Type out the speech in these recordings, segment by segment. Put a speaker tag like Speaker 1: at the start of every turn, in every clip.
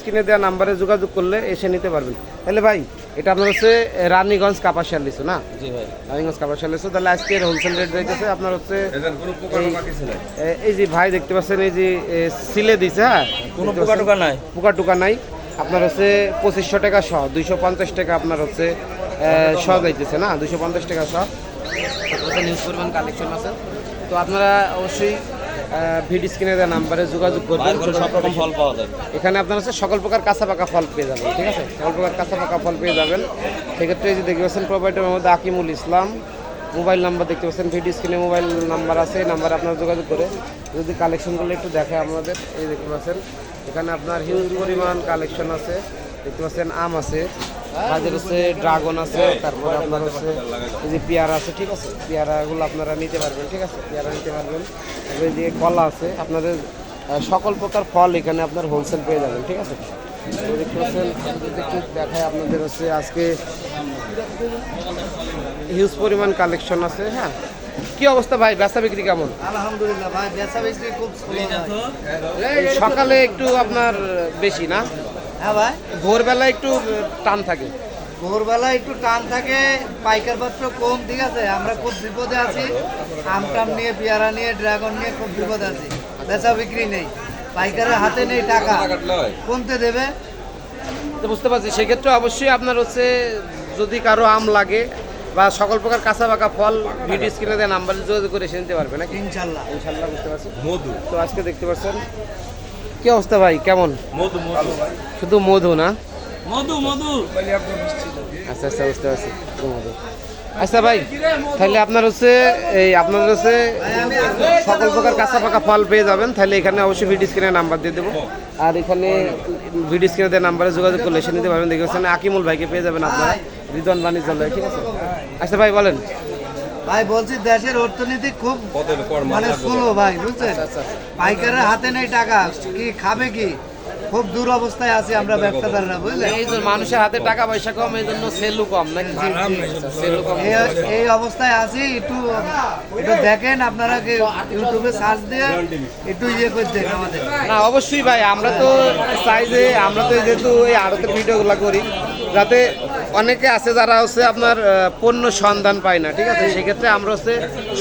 Speaker 1: স্ক্রিনে দেওয়া নাম্বারে যোগাযোগ করলে এসে নিতে পারবেন। তাহলে ভাই এটা আপনার হচ্ছে রানীগঞ্জ কাপাসিয়ার লিচু না?
Speaker 2: জি ভাই।
Speaker 1: রানীগঞ্জ কাপাসিয়ার লিচু। তাহলে আজকের হোলসেল রেট যাইতেছে আপনার হচ্ছে এই যে ভাই দেখতে পাচ্ছেন এই যে সিলে দিছে হ্যাঁ?
Speaker 2: কোনো পোকা টোকা নাই।
Speaker 1: পোকা টোকা নাই। আপনার হচ্ছে পঁচিশশো টাকা সহ দুইশো পঞ্চাশ টাকা আপনার হচ্ছে শ যাইতেছে না? দুইশো পঞ্চাশ টাকা সহ নিউজ পরিমাণ কালেকশন আছে। তো আপনারা অবশ্যই ভিডি স্ক্রিনে দেওয়া নাম্বারে যোগাযোগ করবেন।
Speaker 2: সব রকম ফল পাওয়া যায়।
Speaker 1: এখানে আপনার হচ্ছে সকল প্রকার কাঁচা পাকা ফল পেয়ে যাবেন ঠিক আছে? সকল প্রকার কাঁচা পাকা ফল পেয়ে যাবেন। সেক্ষেত্রে যে দেখতে পাচ্ছেন প্রোভাইডারের মধ্যে আকিমুল ইসলাম মোবাইল নাম্বার দেখতে পাচ্ছেন ভিডিও স্ক্রিনে মোবাইল নাম্বার আছে এই নাম্বারে আপনারা যোগাযোগ করে যদি কালেকশনগুলো একটু দেখে আপনাদের এই দেখতে পাচ্ছেন। এখানে আপনার হিউজ পরিমাণ কালেকশন আছে। দেখতে পাচ্ছেন আম আছে তাদের হচ্ছে ড্রাগন আছে তারপরে আপনার হচ্ছে এই যে পেয়ারা আছে ঠিক আছে? পেয়ারাগুলো আপনারা নিতে পারবেন ঠিক আছে? পেয়ারা নিতে পারবেন। তারপরে যে কলা আছে আপনাদের সকল প্রকার ফল এখানে আপনার হোলসেল পেয়ে যাবেন ঠিক আছে? দেখতে পাচ্ছেন যদি দেখায় আপনাদের হচ্ছে আজকে হিউজ পরিমাণ কালেকশন আছে হ্যাঁ? কি অবস্থা ভাই? বেচা বিক্রি কেমন?
Speaker 3: আলহামদুলিল্লাহ ভাই বেচা বিক্রি খুব
Speaker 1: সকালে একটু আপনার বেশি না?
Speaker 3: হ্যাঁ ভাই
Speaker 1: ভোরবেলা একটু টান থাকে।
Speaker 3: ভোরবেলা একটু টান থাকে পাইকার পাত্র কম ঠিক আছে? আমরা খুব বিপদে আছি। আম টাম নিয়ে পেয়ারা নিয়ে ড্রাগন নিয়ে খুব বিপদে আছি। বেচা বিক্রি নেই। পাইকারের হাতে নেই টাকা। কোনতে দেবে?
Speaker 1: তো বুঝতে পারছি সেক্ষেত্রে অবশ্যই আপনার হচ্ছে যদি কারও আম লাগে বা সকল প্রকার কাঁচা পাকা ফল ভিডিও স্ক্রিনে দেয় নাম্বার যোগাযোগ করে এসে নিতে পারবে নাকি?
Speaker 3: ইনশাল্লাহ।
Speaker 1: ইনশাল্লাহ বুঝতে পারছি।
Speaker 2: মধু।
Speaker 1: তো আজকে দেখতে পাচ্ছেন কি অবস্থা ভাই? কেমন? শুধু মধু না?
Speaker 2: মধু মধু।
Speaker 1: আচ্ছা আচ্ছা বুঝতে পারছি। মধু। আচ্ছা ভাই তাহলে আপনার হচ্ছে এই আপনাদের হচ্ছে সকল প্রকার কাঁচা পাকা ফল পেয়ে যাবেন। তাহলে এখানে অবশ্যই ভিডিও স্ক্রিনে নাম্বার দিয়ে দেবো। আর এখানে ভিডিও স্ক্রিনে দেওয়া নাম্বারে যোগাযোগ করলে এসে নিতে পারবেন। দেখেছেন আকিমুল ভাইকে পেয়ে যাবেন আপনারা। রিদন বাণিজ্যালয় ঠিক আছে? আচ্ছা ভাই বলেন।
Speaker 3: ভাই বলছি দেশের অর্থনীতি খুব মানে স্লো ভাই বুঝছেন?
Speaker 1: আচ্ছা আচ্ছা
Speaker 3: পাইকারের হাতে নেই টাকা কি খাবে কি? খুব দূর অবস্থায় আছি আমরা ব্যবসাদাররা বুঝলেন?
Speaker 1: এই যে মানুষের হাতে টাকা পয়সা কম এই জন্য সেলু কম নাকি? সেলু কম।
Speaker 3: এই এই অবস্থায় আছি একটু একটু দেখেন আপনারা কি ইউটিউবে সার্চ দিয়ে একটু ইয়ে করে দেখেন আমাদের।
Speaker 1: না অবশ্যই ভাই আমরা তো চাই যে আমরা তো যেহেতু এই আড়তের ভিডিওগুলো করি যাতে অনেকে আছে যারা হচ্ছে আপনার পণ্য সন্ধান পায় না ঠিক আছে? সেক্ষেত্রে আমরা হচ্ছে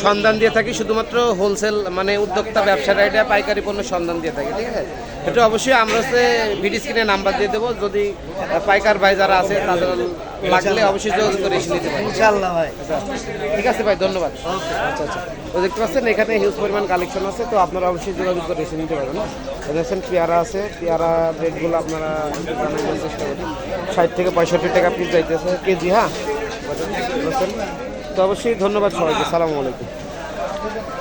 Speaker 1: সন্ধান দিয়ে থাকি শুধুমাত্র হোলসেল মানে উদ্যোক্তা ব্যবসাটা এটা পাইকারি পণ্য সন্ধান দিয়ে থাকি ঠিক আছে? এটা অবশ্যই আমরা হচ্ছে ভিডিও স্ক্রিনে নাম্বার দিয়ে দেবো যদি পাইকার ভাই যারা আছে তাদের লাগলে অবশ্যই যোগাযোগ করে এসে নিতে পারি
Speaker 3: ইনশাল্লাহ ভাই।
Speaker 1: ঠিক আছে ভাই ধন্যবাদ। আচ্ছা আচ্ছা। তো দেখতে পাচ্ছেন এখানে হিউজ পরিমাণ কালেকশন আছে তো আপনারা অবশ্যই যোগাযোগ করে এসে নিতে পারবেন হ্যাঁ? দেখছেন পেয়ারা আছে পেয়ারা রেটগুলো আপনারা চেষ্টা করুন ষাট থেকে পঁয়ষট্টি টাকা পিস যাইতেছে কেজি হ্যাঁ? তো অবশ্যই ধন্যবাদ সবাইকে। সালামু আলাইকুম।